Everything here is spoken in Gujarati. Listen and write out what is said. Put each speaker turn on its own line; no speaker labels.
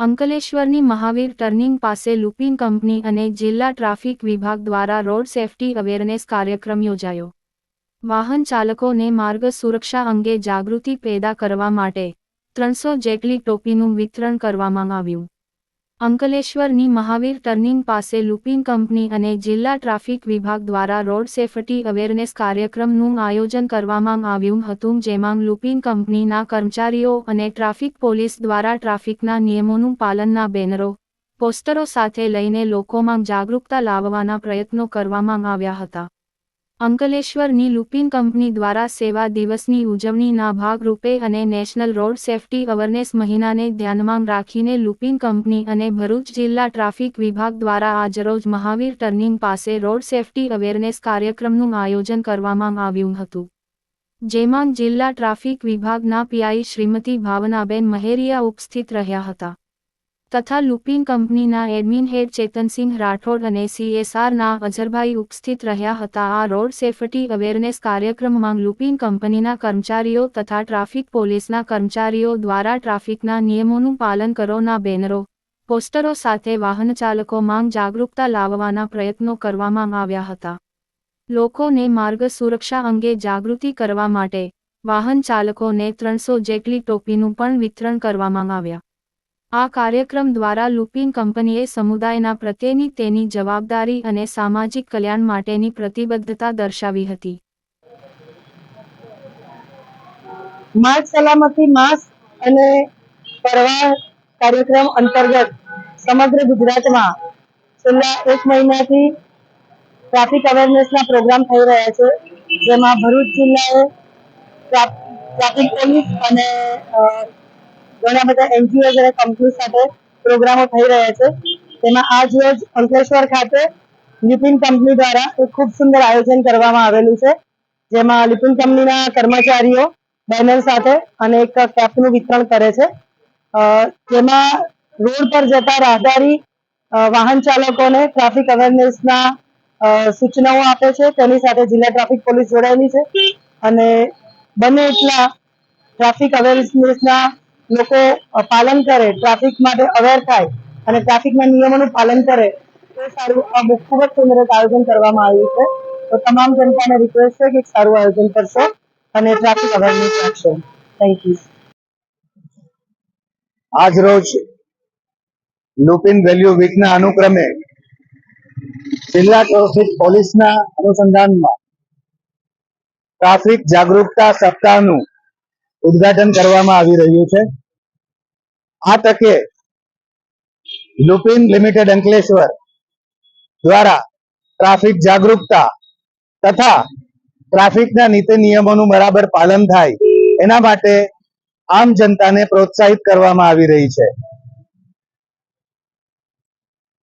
અંકલેશ્વરની મહાવીર ટર્નિંગ પાસે લૂપિંગ કંપની અને જિલ્લા ટ્રાફિક વિભાગ દ્વારા રોડ સેફટી અવેરનેસ કાર્યક્રમ યોજાયો. વાહન ચાલકોને માર્ગ સુરક્ષા અંગે જાગૃતિ પેદા કરવા માટે ત્રણસો જેટલી ટોપીનું વિતરણ કરવામાં આવ્યું. અંકલેશ્વરની મહાવીર ટર્નિંગ પાસે લૂપિંગ કંપની અને જિલ્લા ટ્રાફિક વિભાગ દ્વારા રોડ સેફટી અવેરનેસ કાર્યક્રમનું આયોજન કરવામાં આવ્યું હતું, જેમાં લૂપિંગ કંપનીના કર્મચારીઓ અને ટ્રાફિક પોલીસ દ્વારા ટ્રાફિકના નિયમોનું પાલનના બેનરો, પોસ્ટરો સાથે લઈને લોકોમાં જાગૃતતા લાવવાના પ્રયત્નો કરવામાં આવ્યા હતા. અંકલેશ્વરની લુપિન કંપની દ્વારા સેવા દિવસની ઉજવણીના ભાગરૂપે અને નેશનલ રોડ સેફટી અવેરનેસ મહિનાને ધ્યાનમાં રાખીને લુપિન કંપની અને ભરૂચ જિલ્લા ટ્રાફિક વિભાગ દ્વારા આજરોજ મહાવીર ટર્નિંગ પાસે રોડ સેફટી અવેરનેસ કાર્યક્રમનું આયોજન કરવામાં આવ્યું હતું. જેમાં જિલ્લા ટ્રાફિક વિભાગના પીઆઈ શ્રીમતી ભાવનાબેન મહેરિયા ઉપસ્થિત રહ્યા હતા. તથા લુપિન કંપનીના એડમિન હેડ ચેતનસિંહ રાઠોડ અને સીએસઆરના અઝરભાઈ ઉપસ્થિત રહ્યા હતા. આ રોડ સેફટી અવેરનેસ કાર્યક્રમમાં લુપિન કંપનીના કર્મચારીઓ તથા ટ્રાફિક પોલીસના કર્મચારીઓ દ્વારા ટ્રાફિકના નિયમોનું પાલન કરોના બેનરો, પોસ્ટરો સાથે વાહનચાલકોમાં જાગૃતતા લાવવાના પ્રયત્નો કરવામાં આવ્યા હતા. લોકોને માર્ગ સુરક્ષા અંગે જાગૃતિ કરવા માટે વાહન ચાલકોને ત્રણસો જેટલી ટોપીનું પણ વિતરણ કરવામાં આવ્યા. આ કાર્યક્રમ દ્વારા લુપિન કંપનીએ સમુદાયના પ્રત્યેની તેની જવાબદારી અને સામાજિક કલ્યાણ માટેની પ્રતિબદ્ધતા દર્શાવી હતી.
માર્ગ સલામતી માસ અને પરવા કાર્યક્રમ અંતર્ગત સમગ્ર ગુજરાતમાં છેલ્લા એક મહિનાથી ટ્રાફિક અવેરનેસના પ્રોગ્રામ થઈ રહ્યા છે, જેમાં ભરૂચ જિલ્લાએ ટ્રા- ટ્રાફિક પોલીસ અને ઘણા બધા એનજીઓ અને કંપની સાથે પ્રોગ્રામો થઈ રહ્યા છે. તેમાં આજ રોજ અંકલેશ્વર ખાતે લિપિન કંપની દ્વારા એક ખૂબ સુંદર આયોજન કરવામાં આવેલું છે. જેમાં લિપિન કંપનીના કર્મચારીઓ, બેનર સાથે અને એક કેપનું વિતરણ કરે છે. જેમાં રોડ પર જતા રાહદારી વાહન ચાલકોને ટ્રાફિક અવેરનેસના સૂચનાઓ આપે છે. તેની સાથે જિલ્લા ટ્રાફિક પોલીસ જોડાયેલી છે. અને બને એટલા ટ્રાફિક અવેરનેસના લોકો પાલન કરે ટ્રાફિક માટે અવેર થાય અને ટ્રાફિકના નિયમોનું પાલન કરે, તો સારું. આ ખૂબ જ સુંદર આયોજન કરવામાં આવ્યું છે. તો તમામ જનતાને રિક્વેસ્ટ છે કે સારું આયોજન કરશો અને ટ્રાફિક અવેરનેસ રાખશો. થેન્ક યુ
આજ રોજ લુપિન વેલ્યુ વીકના અનુક્રમે જિલ્લા ટ્રાફિક પોલીસના અનુસંધાનમાં ટ્રાફિક જાગૃતતા સપ્તાહનું ઉદ્ઘાટન કરવામાં આવી રહ્યું છે. આ તકે લુપિન લિમિટેડ અંકલેશ્વર દ્વારા ટ્રાફિક જાગૃતતા તથા ટ્રાફિકના નીતિ નિયમોનું બરાબર પાલન થાય એના માટે આમ જનતાને પ્રોત્સાહિત કરવામાં આવી રહી છે.